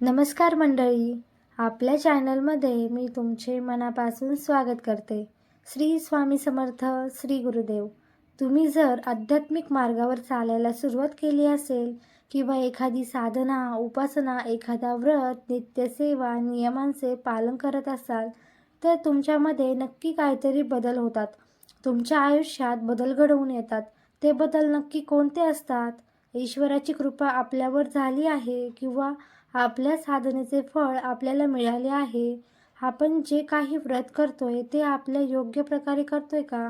नमस्कार मंडळी. आपल्या चॅनलमध्ये मी तुमचे मनापासून स्वागत करते. श्री स्वामी समर्थ श्री गुरुदेव. तुम्ही जर आध्यात्मिक मार्गावर चालायला सुरुवात केली असेल किंवा एखादी साधना उपासना एखादा व्रत नित्यसेवा नियमांचे पालन करत असाल तर तुमच्यामध्ये नक्की काहीतरी बदल होतात. तुमच्या आयुष्यात बदल घडवून येतात. ते बदल नक्की कोणते असतात? ईश्वराची कृपा आपल्यावर झाली आहे किंवा आपल्या साधनेचे फळ आपल्याला मिळाले आहे आपण जे काही व्रत करतोय ते आपल्या योग्य प्रकारे करतोय का?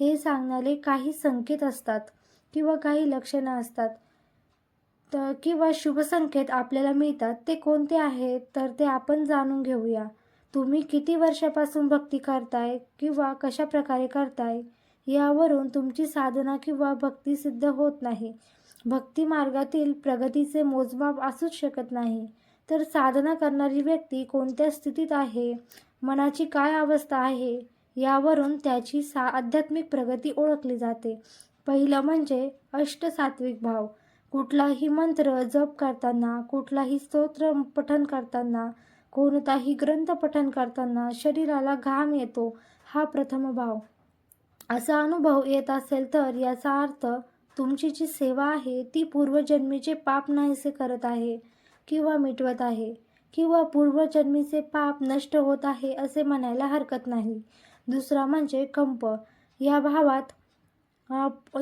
हे सांगणारे काही संकेत असतात किंवा काही लक्षणं असतात. तर किंवा शुभसंकेत आपल्याला मिळतात. ते कोणते आहेत? तर ते आपण जाणून घेऊया. तुम्ही किती वर्षापासून भक्ती करताय किंवा कशा प्रकारे करताय यावरून तुमची साधना किंवा भक्ती सिद्ध होत नाही. भक्ती मार्गातील प्रगतीचे मोजमाप असूच शकत नाही. तर साधना करणारी व्यक्ती कोणत्या स्थितीत आहे? मनाची काय अवस्था आहे? यावरून त्याची सा आध्यात्मिक प्रगती ओळखली जाते. पहिलं म्हणजे अष्टसात्विक भाव. कुठलाही मंत्र जप करताना कुठलाही स्तोत्र पठन करताना कोणताही ग्रंथ पठन करताना शरीराला घाम येतो हा प्रथम भाव. असा अनुभव येत असेल तर याचा अर्थ तुमची जी सेवा आहे ती पूर्वजन्मीचे पाप नाहीसे करत आहे किंवा मिटवत आहे किंवा पूर्वजन्मीचे पाप नष्ट होत आहे असे म्हणायला हरकत नाही. दुसरा म्हणजे कंप. या भावात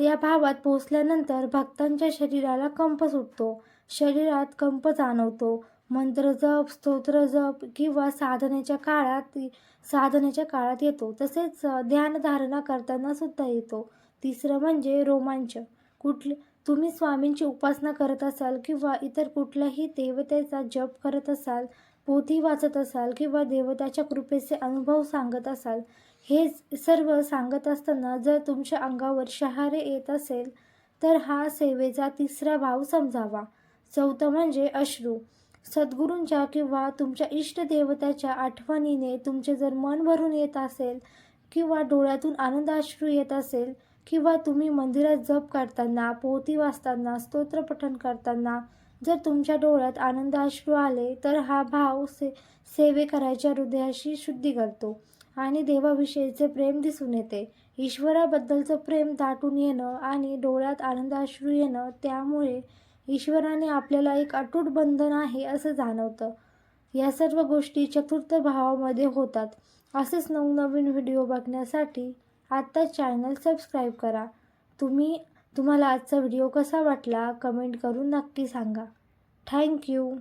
या भावात पोचल्यानंतर भक्तांच्या शरीराला कंप सुटतो. शरीरात कंप जाणवतो. मंत्र जप स्तोत्र जप किंवा साधनेच्या काळात साधनेच्या काळात येतो. तसेच ध्यानधारणा करताना सुद्धा येतो. तिसरं म्हणजे रोमांच. कुठले तुम्ही स्वामींची उपासना करत असाल किंवा इतर कुठल्याही देवतेचा जप करत असाल पोथी वाचत असाल किंवा देवताच्या कृपेचे अनुभव सांगत असाल हे सर्व सांगत असताना जर तुमच्या अंगावर शहारे येत असेल तर हा सेवेचा तिसरा भाव समजावा. चौथं म्हणजे अश्रू. सद्गुरूंच्या किंवा तुमच्या इष्टदेवताच्या आठवणीने तुमचे जर मन भरून येत असेल किंवा डोळ्यातून आनंदाश्रू येत असेल किंवा तुम्ही मंदिरात जप करताना पोथी वाचताना स्तोत्रपठण करताना जर तुमच्या डोळ्यात आनंदाश्रू आले तर हा भाव से सेवे करायच्या हृदयाशी शुद्धी करतो आणि देवाविषयीचे प्रेम दिसून येते. ईश्वराबद्दलचं प्रेम दाटून येणं आणि डोळ्यात आनंदाश्रू येणं त्यामुळे ईश्वराने आपल्याला एक अटूट बंधन आहे असं जाणवतं. या सर्व गोष्टी चतुर्थ भावामध्ये होतात. असेच नवनवीन व्हिडिओ बघण्यासाठी आत्ता चॅनल सबस्क्राईब करा. तुम्ही तुम्हाला आजचा व्हिडिओ कसा वाटला कमेंट करून नक्की सांगा. थँक्यू